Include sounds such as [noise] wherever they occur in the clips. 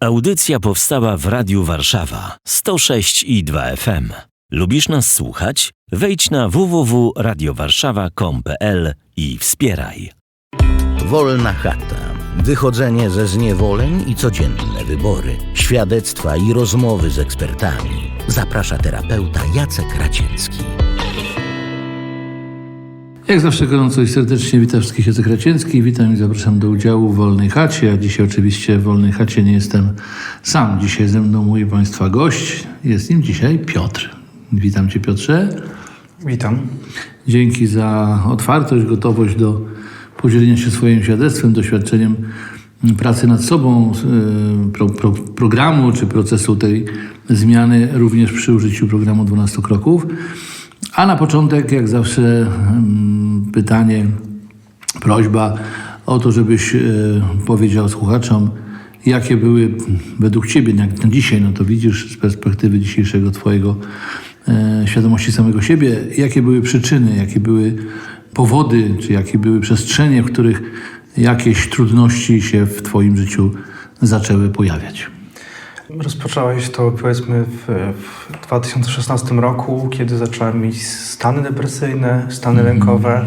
Audycja powstała w Radiu Warszawa 106 i 2 FM. Lubisz nas słuchać? Wejdź na www.radiowarszawa.com.pl i wspieraj. Wolna chata. Wychodzenie ze zniewoleń i codzienne wybory. Świadectwa i rozmowy z ekspertami. Zaprasza terapeuta Jacek Raciecki. Jak zawsze gorąco i serdecznie witam wszystkich Jacek Raciecki. Witam i zapraszam do udziału w Wolnej Chacie. A dzisiaj oczywiście w Wolnej Chacie nie jestem sam. Dzisiaj ze mną mój Państwa gość. Jest nim dzisiaj Piotr. Witam Cię Piotrze. Witam. Dzięki za otwartość, gotowość do podzielenia się swoim świadectwem, doświadczeniem pracy nad sobą, e, pro, pro, programu czy procesu tej zmiany, również przy użyciu programu 12 kroków. A na początek, jak zawsze, mm, pytanie, prośba o to, żebyś e, powiedział słuchaczom, jakie były według Ciebie, na dzisiaj, no to widzisz z perspektywy dzisiejszego Twojego e, świadomości samego siebie, jakie były przyczyny, jakie były powody, czy jakie były przestrzenie, w których jakieś trudności się w Twoim życiu zaczęły pojawiać. Rozpocząłeś to powiedzmy w, w 2016 roku, kiedy zacząłem mieć stany depresyjne, stany lękowe,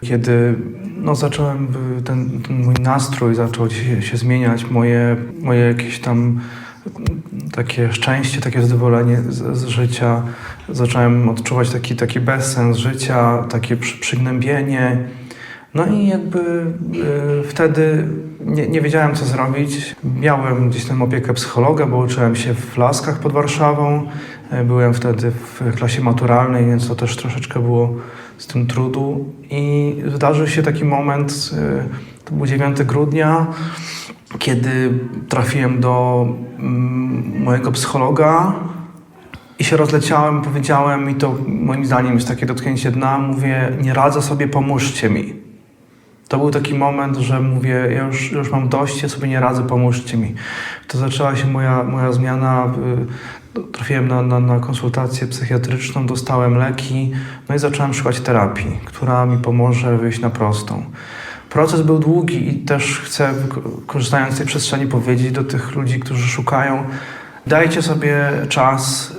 kiedy no, zacząłem y, ten, ten mój nastrój zaczął się, się zmieniać, moje, moje jakieś tam takie szczęście, takie zadowolenie z, z życia. Zacząłem odczuwać taki, taki bezsens życia, takie przy, przygnębienie. No i jakby y, wtedy nie, nie wiedziałem, co zrobić. Miałem gdzieś tam opiekę psychologa, bo uczyłem się w Laskach pod Warszawą. Y, byłem wtedy w klasie maturalnej, więc to też troszeczkę było z tym trudu. I zdarzył się taki moment, y, to był 9 grudnia, kiedy trafiłem do mm, mojego psychologa i się rozleciałem, powiedziałem i to moim zdaniem jest takie dotknięcie dna, mówię, nie radzę sobie, pomóżcie mi. To był taki moment, że mówię, ja już, już mam dość, ja sobie nie radzę, pomóżcie mi. To zaczęła się moja, moja zmiana, y, trafiłem na, na, na konsultację psychiatryczną, dostałem leki, no i zacząłem szukać terapii, która mi pomoże wyjść na prostą. Proces był długi i też chcę, korzystając z tej przestrzeni, powiedzieć do tych ludzi, którzy szukają, dajcie sobie czas,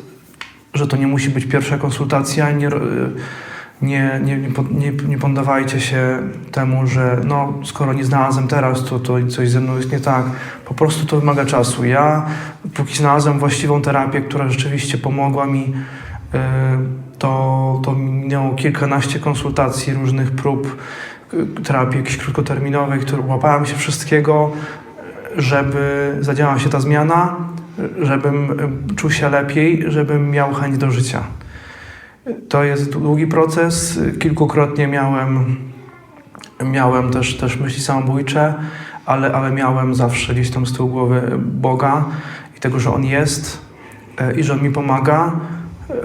że to nie musi być pierwsza konsultacja, nie, nie, nie, nie, nie poddawajcie się temu, że no, skoro nie znalazłem teraz, to, to coś ze mną jest nie tak. Po prostu to wymaga czasu. Ja, póki znalazłem właściwą terapię, która rzeczywiście pomogła mi, yy, to, to minęło kilkanaście konsultacji, różnych prób terapii jakichś krótkoterminowej, które łapałem się wszystkiego, żeby zadziałała się ta zmiana, żebym czuł się lepiej, żebym miał chęć do życia. To jest długi proces. Kilkukrotnie miałem, miałem też, też myśli samobójcze, ale, ale miałem zawsze gdzieś tam z tyłu głowy Boga i tego, że On jest i że On mi pomaga.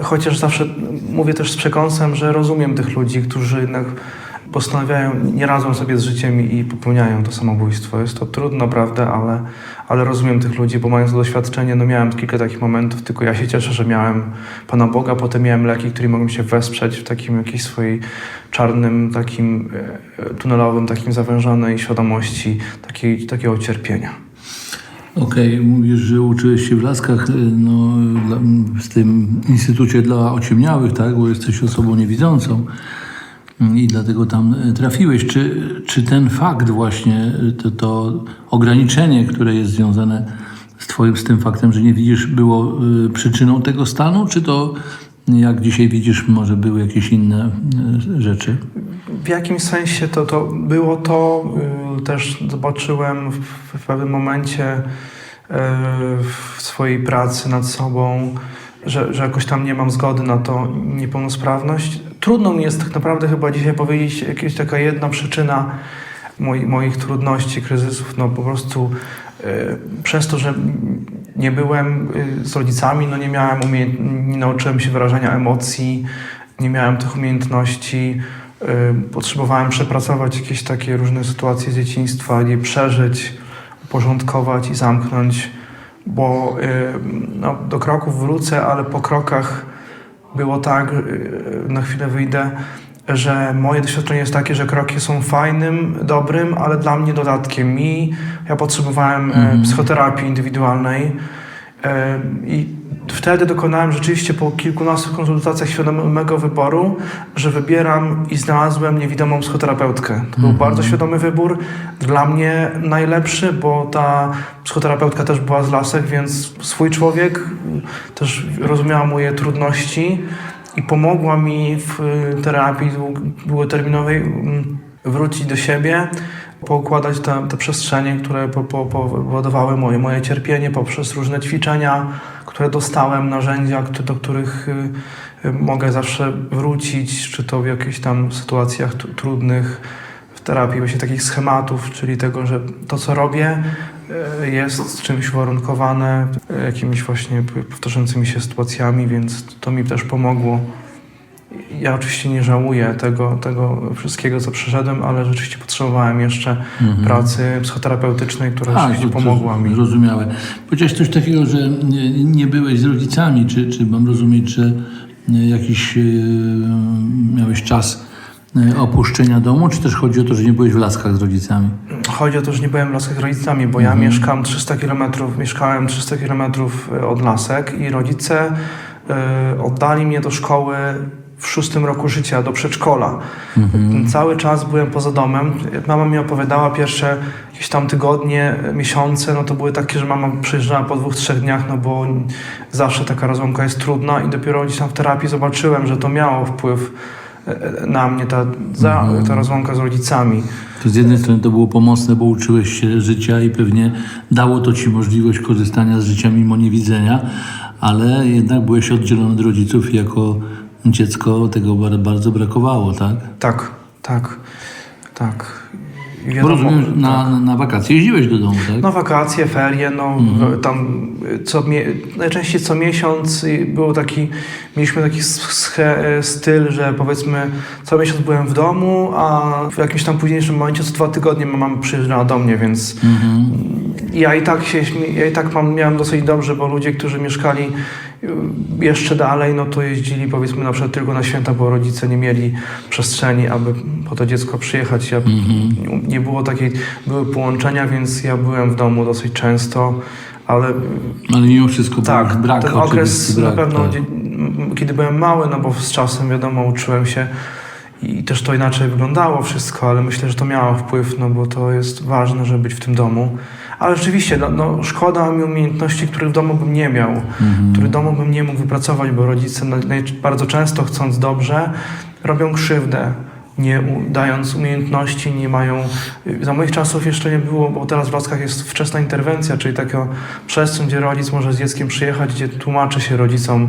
Chociaż zawsze mówię też z przekąsem, że rozumiem tych ludzi, którzy jednak postanawiają, nie radzą sobie z życiem i popełniają to samobójstwo. Jest to trudno, prawda, ale, ale rozumiem tych ludzi, bo mając doświadczenie, no miałem kilka takich momentów, tylko ja się cieszę, że miałem Pana Boga, potem miałem leki, które mogłem się wesprzeć w takim jakiejś swojej czarnym, takim e, tunelowym, takim zawężonej świadomości takiej, takiego cierpienia. Okej, okay, mówisz, że uczyłeś się w Laskach no, w tym Instytucie dla Ociemniałych, tak? Bo jesteś osobą niewidzącą i dlatego tam trafiłeś. Czy, czy ten fakt właśnie, to, to ograniczenie, które jest związane z, twoim, z tym faktem, że nie widzisz, było y, przyczyną tego stanu, czy to jak dzisiaj widzisz, może były jakieś inne rzeczy? W jakimś sensie to, to było to, też zobaczyłem w, w pewnym momencie w swojej pracy nad sobą, że, że jakoś tam nie mam zgody na tą niepełnosprawność. Trudno mi jest tak naprawdę chyba dzisiaj powiedzieć jakaś taka jedna przyczyna moi, moich trudności, kryzysów. No po prostu y, przez to, że nie byłem y, z rodzicami, no nie miałem nie nauczyłem się wyrażania emocji, nie miałem tych umiejętności. Y, potrzebowałem przepracować jakieś takie różne sytuacje z dzieciństwa, je przeżyć, uporządkować i zamknąć bo y, no, do kroków wrócę, ale po krokach było tak, y, na chwilę wyjdę, że moje doświadczenie jest takie, że kroki są fajnym, dobrym, ale dla mnie dodatkiem. Mi, ja potrzebowałem e, psychoterapii indywidualnej i wtedy dokonałem rzeczywiście po kilkunastu konsultacjach świadomego wyboru, że wybieram i znalazłem niewidomą psychoterapeutkę. To był bardzo świadomy wybór, dla mnie najlepszy, bo ta psychoterapeutka też była z lasek, więc swój człowiek też rozumiała moje trudności i pomogła mi w y, terapii dług- długoterminowej mm, wrócić do siebie, poukładać te, te przestrzenie, które po- po- powodowały moje, moje cierpienie poprzez różne ćwiczenia, które dostałem, narzędzia, do których y, y, mogę zawsze wrócić, czy to w jakichś tam sytuacjach tr- trudnych w terapii, właśnie takich schematów, czyli tego, że to, co robię, e, jest czymś uwarunkowane, e, jakimiś właśnie powtarzającymi się sytuacjami, więc to mi też pomogło. Ja oczywiście nie żałuję tego, tego wszystkiego, co przeszedłem, ale rzeczywiście potrzebowałem jeszcze pracy psychoterapeutycznej, która rzeczywiście Mhm. to- to pomogła mi. Zrozumiałe. Powiedziałeś coś takiego, że nie, nie byłeś z rodzicami, czy, czy mam rozumieć, że e, jakiś e, miałeś czas e, opuszczenia domu, czy też chodzi o to, że nie byłeś w laskach z rodzicami? Chodzi o to, że nie byłem w lasach z rodzicami, bo ja mieszkam 300 km, mieszkałem 300 km od lasek i rodzice e, oddali mnie do szkoły w szóstym roku życia, do przedszkola. Cały czas byłem poza domem. Mama mi opowiadała pierwsze jakieś tam tygodnie, miesiące, no to były takie, że mama przyjeżdżała po dwóch, trzech dniach, no bo zawsze taka rozłąka jest trudna i dopiero gdzieś tam w terapii zobaczyłem, że to miało wpływ e, na mnie, ta, za, ta rozłąka z rodzicami. To z jednej strony to było pomocne, bo uczyłeś się życia i pewnie dało to ci możliwość korzystania z życia mimo niewidzenia, ale jednak byłeś oddzielony od rodziców jako dziecko tego bar- bardzo brakowało, tak? Tak, tak, tak. Bo wiadomo, rozumiem, na, tak. na wakacje jeździłeś do domu, tak? No wakacje, ferie, no Mhm. tam co, najczęściej co miesiąc był taki, mieliśmy taki styl, że powiedzmy co miesiąc byłem w domu, a w jakimś tam późniejszym momencie co dwa tygodnie mama przyjeżdżała do mnie, więc Mhm. ja i tak się, ja i tak mam, miałem dosyć dobrze, bo ludzie, którzy mieszkali jeszcze dalej, no to jeździli powiedzmy na przykład tylko na święta, bo rodzice nie mieli przestrzeni, aby po to dziecko przyjechać. Ja, Mhm. Nie było takiej, były połączenia, więc ja byłem w domu dosyć często, ale Ale mimo wszystko tak, brak ten okres oczywisty na brak, pewno, tak. kiedy byłem mały, no bo z czasem wiadomo uczyłem się i też to inaczej wyglądało wszystko, ale myślę, że to miało wpływ, no bo to jest ważne, żeby być w tym domu. Ale rzeczywiście, no, no, szkoda mi umiejętności, których w domu bym nie miał, Mhm. których w domu bym nie mógł wypracować, bo rodzice bardzo często chcąc dobrze, robią krzywdę. Nie dając umiejętności, nie mają. y, Za moich czasów jeszcze nie było, bo teraz w Laskach jest wczesna interwencja, czyli taka przestrzeń, gdzie rodzic może z dzieckiem przyjechać, gdzie tłumaczy się rodzicom,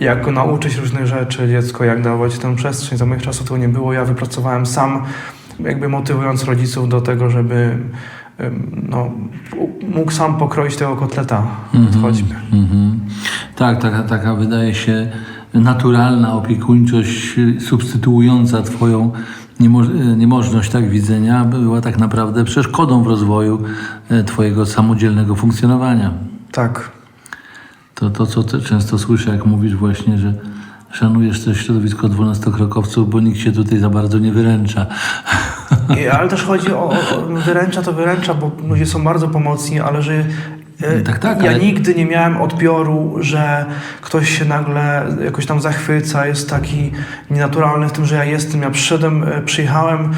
jak go nauczyć różnych rzeczy, dziecko, jak dawać tę przestrzeń. Za moich czasów tego nie było. Ja wypracowałem sam, jakby motywując rodziców do tego, żeby no, mógł sam pokroić tego kotleta, choćby. Mhm. Tak, taka, taka wydaje się naturalna opiekuńczość substytuująca twoją y, niemożność tak widzenia była tak naprawdę przeszkodą w rozwoju y, twojego samodzielnego funkcjonowania. Tak. To, to co często słyszę, jak mówisz właśnie, że szanujesz też środowisko dwunastokrokowców, bo nikt się tutaj za bardzo nie wyręcza. Ale też chodzi o, o wyręcza to wyręcza, bo ludzie są bardzo pomocni, ale że e, Tak, tak, ja ale- nigdy nie miałem odbioru, że ktoś się nagle jakoś tam zachwyca, jest taki nienaturalny w tym, że ja jestem. Ja przyszedłem, e, przyjechałem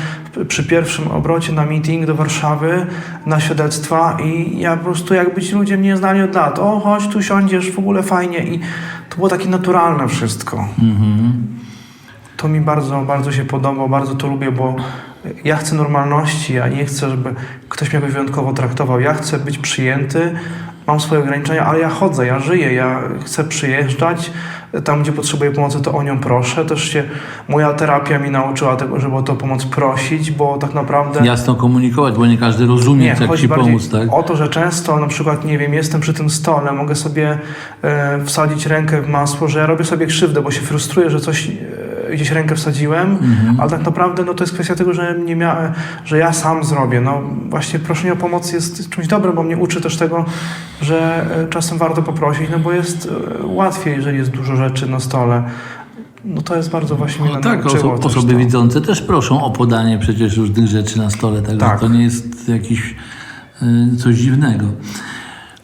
przy pierwszym obrocie na meeting do Warszawy na świadectwa i ja po prostu jakby ci ludzie mnie znali od lat. O, chodź tu siądziesz, w ogóle fajnie i to było takie naturalne wszystko. To mi bardzo, bardzo się podoba, bardzo to lubię, bo ja chcę normalności, ja nie chcę, żeby ktoś mnie jakoś wyjątkowo traktował. Ja chcę być przyjęty, mam swoje ograniczenia, ale ja chodzę, ja żyję, ja chcę przyjeżdżać. Tam, gdzie potrzebuję pomocy, to o nią proszę. Też się moja terapia mi nauczyła tego, żeby o tę pomoc prosić, bo tak naprawdę... Jasno komunikować, bo nie każdy rozumie, jak chodzi ci pomóc, tak? o to, że często na przykład, nie wiem, jestem przy tym stole, mogę sobie e, wsadzić rękę w masło, że ja robię sobie krzywdę, bo się frustruję, że coś e, gdzieś rękę wsadziłem, Mhm. ale tak naprawdę no, to jest kwestia tego, że nie miałem, że ja sam zrobię. No właśnie proszenie o pomoc jest czymś dobrym, bo mnie uczy też tego, że e, czasem warto poprosić, no bo jest e, łatwiej, jeżeli jest dużo rzeczy na stole. no to jest bardzo właśnie No tak, oso- osoby to. widzące też proszą o podanie przecież różnych rzeczy na stole, także Tak. to nie jest jakiś y, coś dziwnego.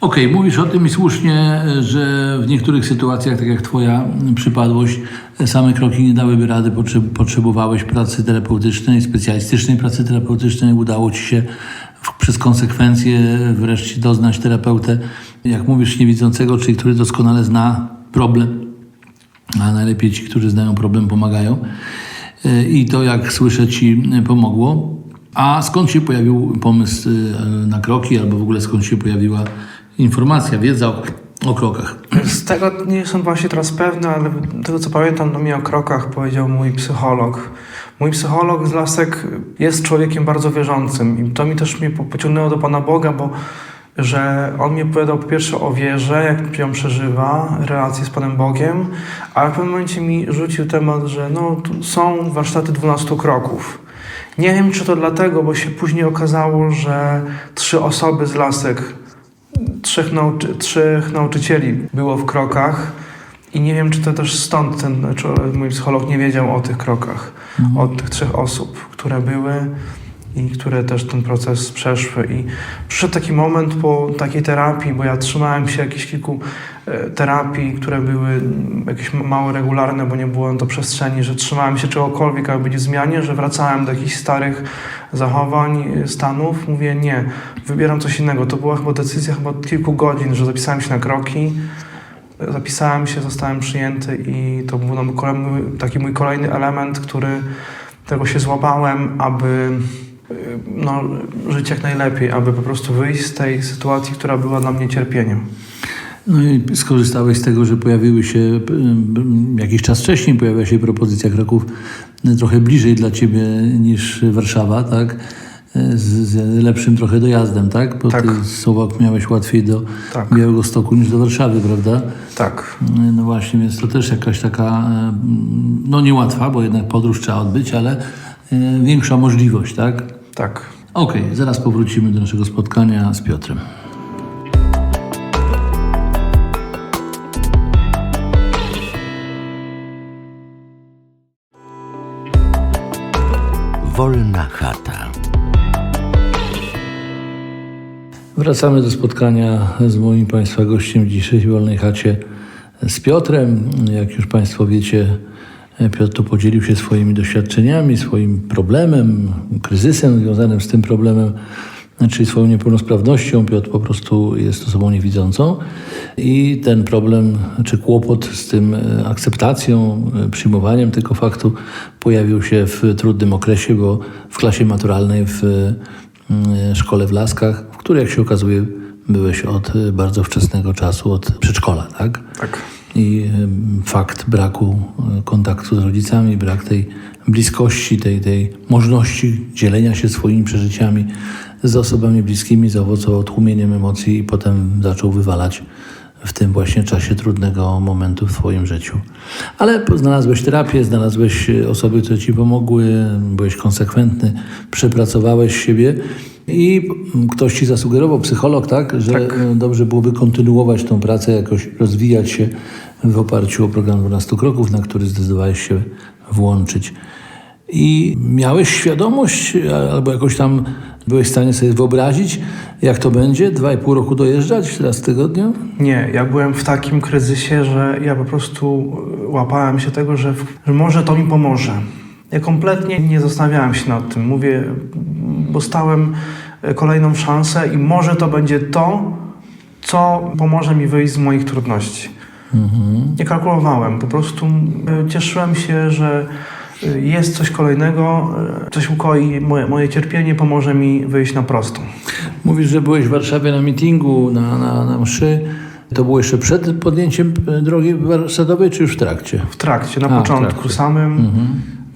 Okej, mówisz o tym i słusznie, że w niektórych sytuacjach, tak jak twoja przypadłość, same kroki nie dałyby rady, potrze- potrzebowałeś pracy terapeutycznej, specjalistycznej pracy terapeutycznej, udało ci się przez konsekwencje wreszcie doznać terapeutę, jak mówisz, niewidzącego, czyli który doskonale zna problem, a najlepiej ci, którzy znają problem, pomagają. Y, I to, jak słyszę, ci pomogło. A skąd się pojawił pomysł y, na kroki, albo w ogóle skąd się pojawiła informacja, wiedza o, o krokach? Z tego nie jestem właśnie teraz pewny, ale tego co pamiętam, to mi o krokach powiedział mój psycholog. Mój psycholog z Lasek jest człowiekiem bardzo wierzącym i to mi też mnie po- pociągnęło do Pana Boga, bo że on mi opowiadał po pierwsze o wierze, jak ją przeżywa, relacje z Panem Bogiem, a w pewnym momencie mi rzucił temat, że no, są warsztaty 12 kroków. Nie wiem, czy to dlatego, bo się później okazało, że trzy osoby z Lasek trzech, nauczy- trzech nauczycieli było w krokach i nie wiem, czy to też stąd ten mój psycholog nie wiedział o tych krokach, o tych trzech osób, które były i które też ten proces przeszły. I przyszedł taki moment po takiej terapii, bo ja trzymałem się jakichś kilku e, terapii, które były mm, jakieś mało regularne, bo nie było na to przestrzeni, że trzymałem się czegokolwiek, aby być w zmianie, że wracałem do jakichś starych zachowań, e, stanów. Mówię, nie, wybieram coś innego. To była chyba decyzja chyba od kilku godzin, że zapisałem się na kroki. Zapisałem się, zostałem przyjęty i to był taki mój kolejny element, który tego się złapałem, aby no, żyć jak najlepiej, aby po prostu wyjść z tej sytuacji, która była dla mnie cierpieniem. No i skorzystałeś z tego, że pojawiły się y, jakiś czas wcześniej, pojawiła się propozycja kroków y, trochę bliżej dla ciebie niż Warszawa, tak? Y, Z, z lepszym trochę dojazdem, tak? Bo Tak. ty Słowak miałeś łatwiej do Tak. Białego Stoku niż do Warszawy, prawda? Tak, No właśnie, więc to też jakaś taka, no niełatwa, bo jednak podróż trzeba odbyć, ale większa możliwość, tak? Tak. Okej, zaraz powrócimy do naszego spotkania z Piotrem. Wolna chata. Wracamy do spotkania z moim Państwa gościem w dzisiejszej Wolnej Chacie z Piotrem. Jak już Państwo wiecie, Piotr tu podzielił się swoimi doświadczeniami, swoim problemem, kryzysem związanym z tym problemem, czyli swoją niepełnosprawnością. Piotr po prostu jest osobą niewidzącą i ten problem, czy kłopot z tym e, akceptacją, e, przyjmowaniem tego faktu pojawił się w trudnym okresie, bo w klasie maturalnej w e, szkole w Laskach, w której jak się okazuje byłeś od e, bardzo wczesnego czasu, od przedszkola, tak? Tak. I fakt braku e, kontaktu z rodzicami, brak tej bliskości, tej, tej możliwości dzielenia się swoimi przeżyciami z osobami bliskimi zaowocował tłumieniem emocji i potem zaczął wywalać w tym właśnie czasie trudnego momentu w Twoim życiu. Ale znalazłeś terapię, znalazłeś e, osoby, które Ci pomogły, byłeś konsekwentny, przepracowałeś siebie i ktoś Ci zasugerował, psycholog, tak, że Tak. dobrze byłoby kontynuować tą pracę, jakoś rozwijać się w oparciu o program 12 kroków, na który zdecydowałeś się włączyć. I miałeś świadomość, albo jakoś tam byłeś w stanie sobie wyobrazić, jak to będzie, dwa i pół roku dojeżdżać raz w tygodniu? Nie, ja byłem w takim kryzysie, że ja po prostu y, łapałem się tego, że, że może to mi pomoże. Ja kompletnie nie zastanawiałem się nad tym. Mówię, bo stałem y, kolejną szansę i może to będzie to, co pomoże mi wyjść z moich trudności. Nie kalkulowałem, po prostu y, cieszyłem się, że jest coś kolejnego, coś ukoi moje, moje cierpienie, pomoże mi wyjść na prostą. Mówisz, że byłeś w Warszawie na mitingu, na, na, na mszy. To było jeszcze przed podjęciem e, drogi warsztatowej, czy już w trakcie? W trakcie, na A, początku trakcie. samym.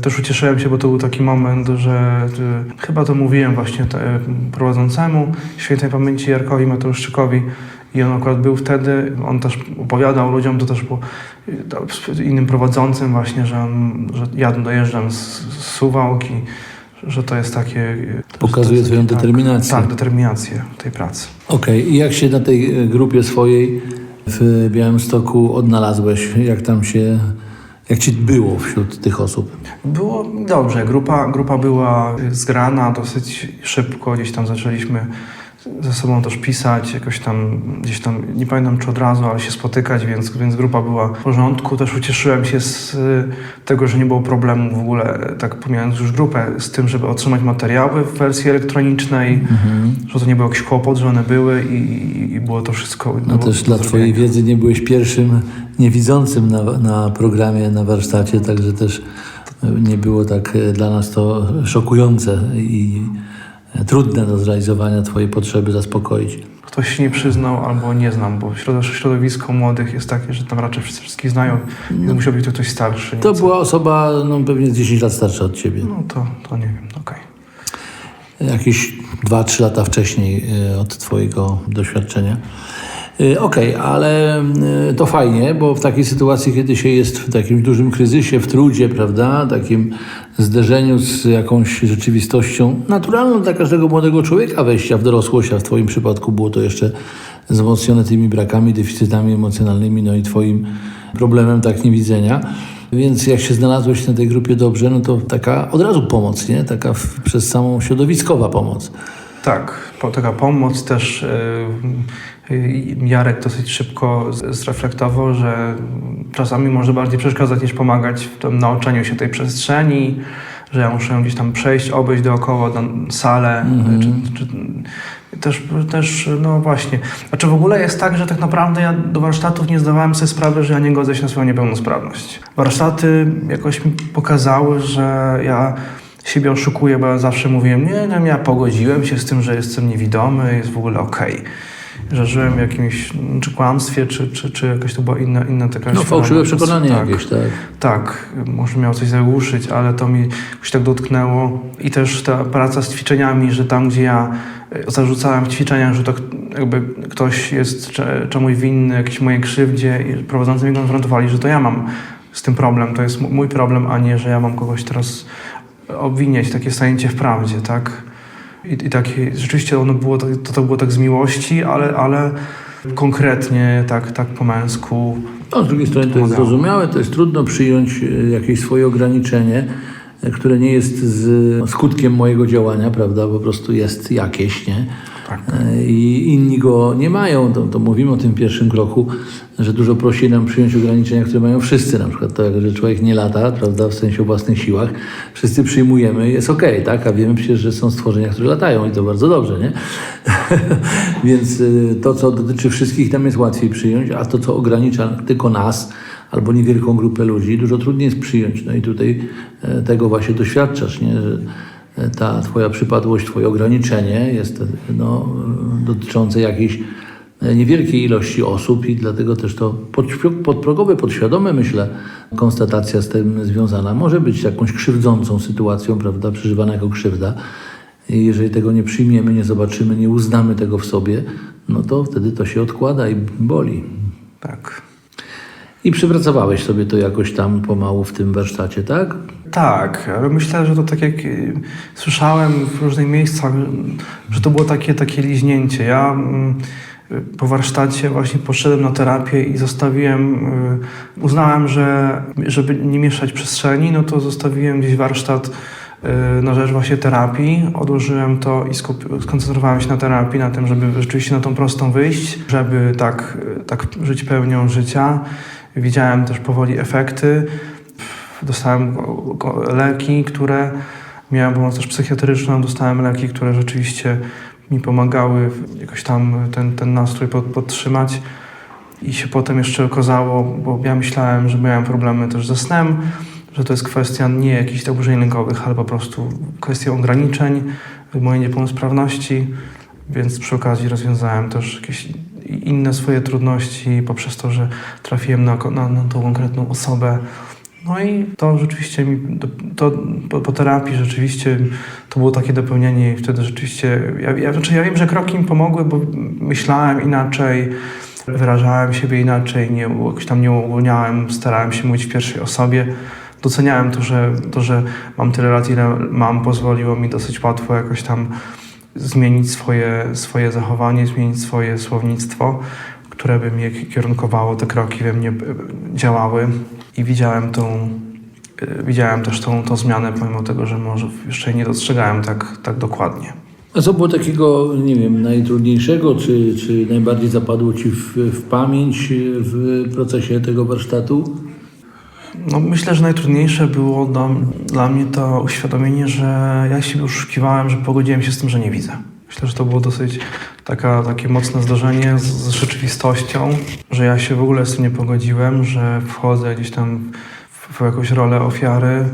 Też ucieszyłem się, bo to był taki moment, że, że chyba to mówiłem właśnie te, prowadzącemu świętej pamięci Jarkowi Mateuszczykowi i on akurat był wtedy, on też opowiadał ludziom, to też było innym prowadzącym właśnie, że, on, że ja dojeżdżam z, z Suwałki, że to jest takie... Pokazuje twoją jest takie- determinację. Tak, tak, determinację tej pracy. Okej, i jak się na tej e, grupie swojej w Białymstoku odnalazłeś? Jak tam się Jak ci było wśród tych osób? Było dobrze. Grupa, grupa była zgrana dosyć szybko. Gdzieś tam zaczęliśmy ze sobą też pisać, jakoś tam, gdzieś tam, nie pamiętam czy od razu, ale się spotykać, więc, więc grupa była w porządku. Też ucieszyłem się z y, tego, że nie było problemu w ogóle, tak pomijając już grupę, z tym, żeby otrzymać materiały w wersji elektronicznej, że to nie był jakiś kłopot, że one były i, i było to wszystko. No też dla zrobienia. Twojej wiedzy nie byłeś pierwszym niewidzącym na, na programie, na warsztacie, także też nie było tak e, dla nas to szokujące i trudne do zrealizowania Twojej potrzeby zaspokoić. Ktoś się nie przyznał albo nie znam, bo środowisko, młodych jest takie, że tam raczej wszyscy wszystkich znają, więc musiał być to ktoś starszy. To była osoba no, pewnie z 10 lat starsza od Ciebie. No to, to nie wiem, okej. Jakieś 2-3 lata wcześniej e, od Twojego doświadczenia. E, Okej, ale e, to fajnie, bo w takiej sytuacji, kiedy się jest w takim dużym kryzysie, w trudzie, prawda, takim zderzeniu z jakąś rzeczywistością naturalną dla każdego młodego człowieka wejścia w dorosłość, a w Twoim przypadku było to jeszcze wzmocnione tymi brakami, deficytami emocjonalnymi, no i Twoim problemem tak niewidzenia. Więc jak się znalazłeś na tej grupie dobrze, no to taka od razu pomoc, nie? Taka w, przez samą środowiskowa pomoc. Tak, taka pomoc też y, y, Jarek dosyć szybko zreflektował, że czasami może bardziej przeszkadzać niż pomagać w tym nauczeniu się tej przestrzeni, że ja muszę gdzieś tam przejść, obejść dookoła na salę, czy, czy, też, też, no właśnie. Znaczy w ogóle jest tak, że tak naprawdę ja do warsztatów nie zdawałem sobie sprawy, że ja nie godzę się na swoją niepełnosprawność. Warsztaty jakoś mi pokazały, że ja siebie oszukuję, bo ja zawsze mówiłem, nie, no ja pogodziłem się z tym, że jestem niewidomy, jest w ogóle okej. Że żyłem w jakimś czy kłamstwie, czy, czy, czy jakaś to była inna, inna taka No fałszywe przekonanie tak. jakieś, tak. Tak, może miał coś zagłuszyć, ale to mi już tak dotknęło. I też ta praca z ćwiczeniami, że tam, gdzie ja e, zarzucałem w ćwiczeniach, że to jakby ktoś jest cze- czemuś winny, jakiejś mojej krzywdzie i prowadzący mnie konfrontowali, że to ja mam z tym problem, to jest mój problem, a nie, że ja mam kogoś teraz obwiniać, takie stanięcie w prawdzie, tak? I, i takie, rzeczywiście ono było, to, to było tak z miłości, ale, ale konkretnie, tak, tak po męsku. No, z drugiej strony to jest Pomagało. zrozumiałe, to jest trudno przyjąć e, jakieś swoje ograniczenie, e, które nie jest z skutkiem mojego działania, prawda, po prostu jest jakieś, nie? Tak. E, I inni go nie mają, to, to mówimy o tym pierwszym kroku, że dużo prościej nam przyjąć ograniczenia, które mają wszyscy, na przykład to, że człowiek nie lata, prawda, w sensie o własnych siłach, wszyscy przyjmujemy, jest okej, tak, a wiemy przecież, że są stworzenia, które latają i to bardzo dobrze, nie? [laughs] Więc y, to, co dotyczy wszystkich, tam jest łatwiej przyjąć, a to, co ogranicza tylko nas albo niewielką grupę ludzi, dużo trudniej jest przyjąć. No i tutaj e, tego właśnie doświadczasz, nie? że e, ta twoja przypadłość, twoje ograniczenie jest no, dotyczące jakiejś niewielkiej ilości osób i dlatego też to podprogowe, podświadome, myślę, konstatacja z tym związana może być jakąś krzywdzącą sytuacją, prawda, przeżywana jako krzywda. I jeżeli tego nie przyjmiemy, nie zobaczymy, nie uznamy tego w sobie, no to wtedy to się odkłada i boli. Tak. I przepracowałeś sobie to jakoś tam pomału w tym warsztacie, tak? Tak, ale myślę, że to tak jak y, słyszałem w różnych miejscach, że to było takie, takie liźnięcie. Ja mm, po warsztacie właśnie poszedłem na terapię i zostawiłem, y, uznałem, że żeby nie mieszać przestrzeni, no to zostawiłem gdzieś warsztat y, na rzecz właśnie terapii. Odłożyłem to i skoncentrowałem się na terapii, na tym, żeby rzeczywiście na tą prostą wyjść, żeby tak, tak żyć pełnią życia. Widziałem też powoli efekty. Dostałem leki, które miałem pomoc też psychiatryczną, dostałem leki, które rzeczywiście mi pomagały jakoś tam ten, ten nastrój pod, podtrzymać. I się potem jeszcze okazało, bo ja myślałem, że miałem problemy też ze snem, że to jest kwestia nie jakichś zaburzeń lękowych, ale po prostu kwestia ograniczeń mojej niepełnosprawności, więc przy okazji rozwiązałem też jakieś inne swoje trudności poprzez to, że trafiłem na, na, na tą konkretną osobę. No i to rzeczywiście mi, to po, po terapii rzeczywiście to było takie dopełnienie i wtedy rzeczywiście, ja, ja, znaczy ja wiem, że kroki mi pomogły, bo myślałem inaczej, wyrażałem siebie inaczej, nie, jakoś tam nie uogólniałem, starałem się mówić w pierwszej osobie. Doceniałem to, że, to, że mam tyle lat, ile mam, pozwoliło mi dosyć łatwo jakoś tam zmienić swoje, swoje zachowanie, zmienić swoje słownictwo, które by mnie kierunkowało, te kroki we mnie e, działały. I widziałem tą, y, widziałem też tą, tą zmianę, pomimo tego, że może jeszcze nie dostrzegałem tak, tak dokładnie. A co było takiego, nie wiem, najtrudniejszego, czy, czy najbardziej zapadło Ci w, w pamięć w procesie tego warsztatu? No, myślę, że najtrudniejsze było dla, dla mnie to uświadomienie, że ja siebie oszukiwałem, że pogodziłem się z tym, że nie widzę. Myślę, że to było dosyć taka, takie mocne zdarzenie z, z rzeczywistością, że ja się w ogóle z tym nie pogodziłem, że wchodzę gdzieś tam w, w jakąś rolę ofiary,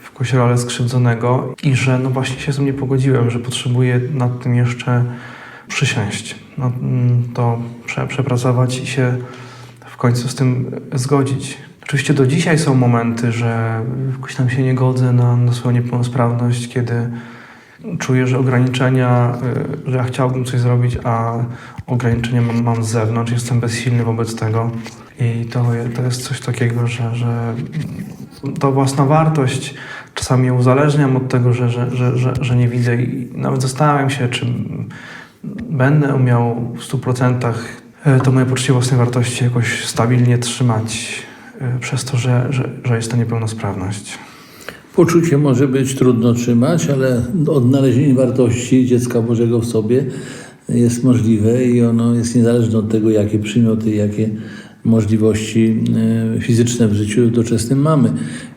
w jakąś rolę skrzywdzonego i że no właśnie się z tym nie pogodziłem, że potrzebuję nad tym jeszcze przysiąść, no, mm, to prze, przepracować i się w końcu z tym zgodzić. Oczywiście do dzisiaj są momenty, że jakoś tam się nie godzę na, na swoją niepełnosprawność, kiedy czuję, że ograniczenia, y, że ja chciałbym coś zrobić, a ograniczenia mam, mam z zewnątrz, jestem bezsilny wobec tego. I to, to jest coś takiego, że, że ta własna wartość czasami uzależniam od tego, że, że, że, że, że nie widzę i nawet zastanawiam się, czy będę umiał w 100% e, to moje poczucie własnej wartości jakoś stabilnie trzymać e, przez to, że, że, że jest to niepełnosprawność. Poczucie może być trudno trzymać, ale odnalezienie wartości dziecka Bożego w sobie jest możliwe i ono jest niezależne od tego, jakie przymioty, jakie możliwości e, fizyczne w życiu doczesnym mamy.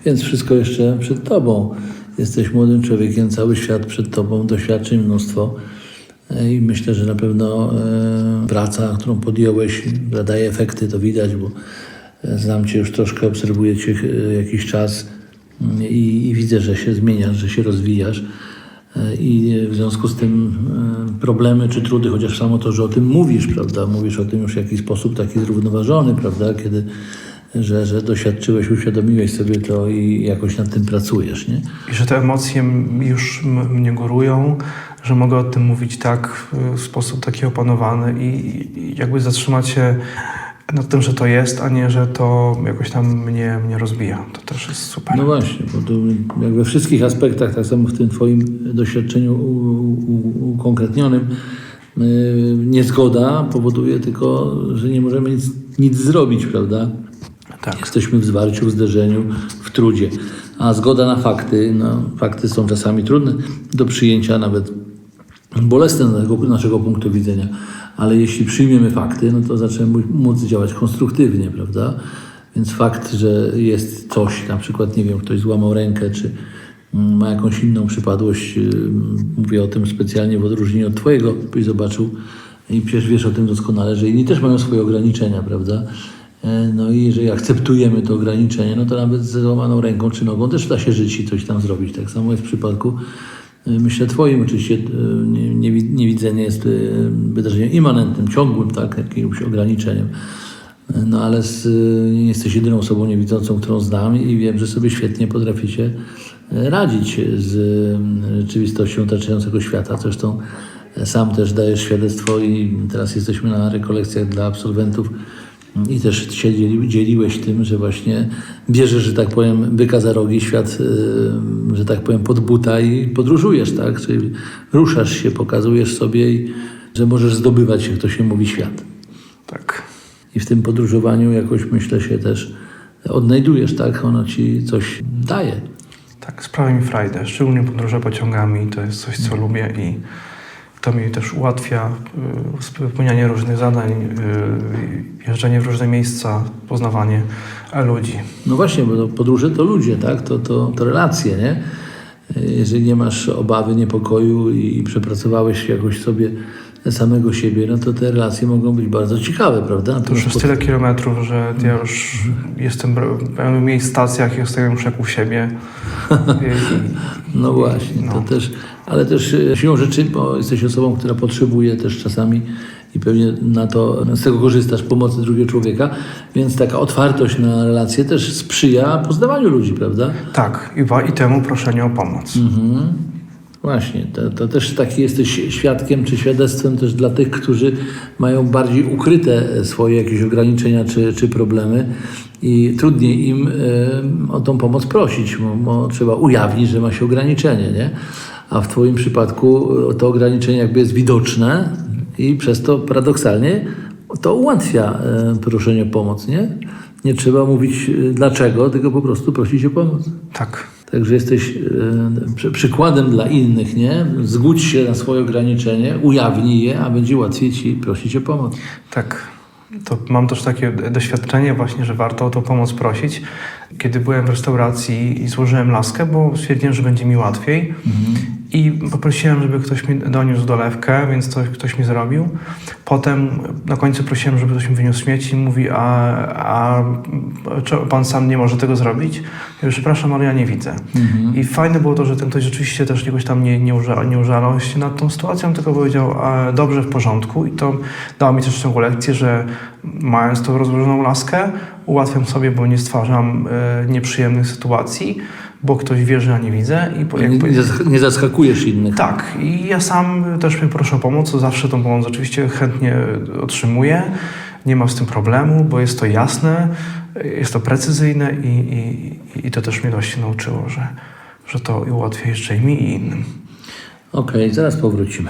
Więc wszystko jeszcze przed Tobą. Jesteś młodym człowiekiem, cały świat przed Tobą, doświadczeń mnóstwo. E, I myślę, że na pewno e, praca, którą podjąłeś, daje efekty, to widać, bo znam Cię już troszkę, obserwuję Cię jakiś czas i, i widzę, że się zmieniasz, że się rozwijasz. E, I w związku z tym e, problemy czy trudy, chociaż samo to, że o tym mówisz, prawda, mówisz o tym już w jakiś sposób taki zrównoważony, prawda, kiedy, że, że doświadczyłeś, uświadomiłeś sobie to i jakoś nad tym pracujesz, nie? I że te emocje już mnie górują, że mogę o tym mówić tak w sposób taki opanowany i, i jakby zatrzymać się nad tym, że to jest, a nie, że to jakoś tam mnie, mnie rozbija. To też jest super. No właśnie, bo tu jak we wszystkich aspektach, tak samo w tym Twoim doświadczeniu ukonkretnionym, yy, niezgoda powoduje tylko, że nie możemy nic, nic zrobić, prawda? Tak. Jesteśmy w zwarciu, w zderzeniu, w trudzie. A zgoda na fakty, no, fakty są czasami trudne do przyjęcia, nawet bolesne z naszego, naszego punktu widzenia. Ale jeśli przyjmiemy fakty, no to zaczynamy móc działać konstruktywnie, prawda? Więc fakt, że jest coś, na przykład, nie wiem, ktoś złamał rękę, czy mm, ma jakąś inną przypadłość, ym, mówię o tym specjalnie w odróżnieniu od Twojego, byś zobaczył i przecież wiesz o tym doskonale, że inni też mają swoje ograniczenia, prawda? E, No i jeżeli akceptujemy to ograniczenie, no to nawet ze złamaną ręką czy nogą też da się żyć i coś tam zrobić. Tak samo jest w przypadku, myślę, Twoim oczywiście niewi- niewidzenie jest e, wydarzeniem immanentnym, ciągłym, tak, jakimś ograniczeniem. No ale z, nie jesteś jedyną osobą niewidzącą, którą znam i wiem, że sobie świetnie potraficie radzić z rzeczywistością otaczającego świata. Zresztą sam też dajesz świadectwo i teraz jesteśmy na rekolekcjach dla absolwentów i też się dzieli, dzieliłeś tym, że właśnie bierzesz, że tak powiem, byka za rogi, świat, y, że tak powiem, pod buta i podróżujesz, tak? Czyli ruszasz się, pokazujesz sobie, i, że możesz zdobywać, jak to się mówi, świat. Tak. I w tym podróżowaniu jakoś, myślę, się też odnajdujesz, tak? Ono ci coś daje. Tak, sprawia mi frajdę. Szczególnie podróże pociągami to jest coś, co lubię i to mi też ułatwia y, wypełnianie różnych zadań, y, jeżdżenie w różne miejsca, poznawanie ludzi. No właśnie, bo podróże to ludzie, tak? To, to, to relacje, nie? Jeżeli nie masz obawy, niepokoju i przepracowałeś jakoś sobie samego siebie, no to te relacje mogą być bardzo ciekawe, prawda? To już jest tyle kilometrów, że ja już jestem w miejsc stacjach, jestem już jak u siebie. [laughs] No właśnie, to No. też, ale też e, siłą rzeczy, bo jesteś osobą, która potrzebuje też czasami i pewnie na to, z tego korzystasz, pomocy drugiego człowieka, więc taka otwartość na relacje też sprzyja poznawaniu ludzi, prawda? tak, i, i temu proszeniu o pomoc. Mhm. Właśnie, to, to też taki jesteś świadkiem czy świadectwem też dla tych, którzy mają bardziej ukryte swoje jakieś ograniczenia czy, czy problemy i trudniej im e, o tą pomoc prosić, bo, bo trzeba ujawnić, że ma się ograniczenie, nie? A w Twoim przypadku e, to ograniczenie jakby jest widoczne i przez to paradoksalnie to ułatwia e, proszenie o pomoc, nie? nie trzeba mówić y, dlaczego, tylko po prostu prosić o pomoc. Tak. Także jesteś przy, przykładem dla innych, nie? Zgódź się na swoje ograniczenie, ujawnij je, a będzie łatwiej ci prosić o pomoc. Tak. To mam też takie doświadczenie właśnie, że warto o tą pomoc prosić. Kiedy byłem w restauracji i złożyłem laskę, bo stwierdziłem, że będzie mi łatwiej i poprosiłem, żeby ktoś mi doniósł dolewkę, więc to ktoś mi zrobił. Potem na końcu prosiłem, żeby ktoś mi wyniósł śmieci mówi, a, a pan sam nie może tego zrobić? Ja przepraszam, ale ja nie widzę. I fajne było to, że ten ktoś rzeczywiście też jakoś tam nie, nie, uża, nie użalał się nad tą sytuacją, tylko powiedział, a, dobrze, w porządku. I to dało mi też taką lekcję, że mając tą rozłożoną laskę, ułatwiam sobie, bo nie stwarzam e, nieprzyjemnych sytuacji, bo ktoś wie, że ja nie widzę. I po, jak, Nie, nie zas- nie zaskakujesz innych. tak, i ja sam też mnie proszę o pomoc, zawsze tą pomoc oczywiście chętnie otrzymuję. Nie mam z tym problemu, bo jest to jasne, jest to precyzyjne i, i, i to też mnie dość nauczyło, że, że to ułatwia jeszcze i mi i innym. Okej, zaraz powrócimy.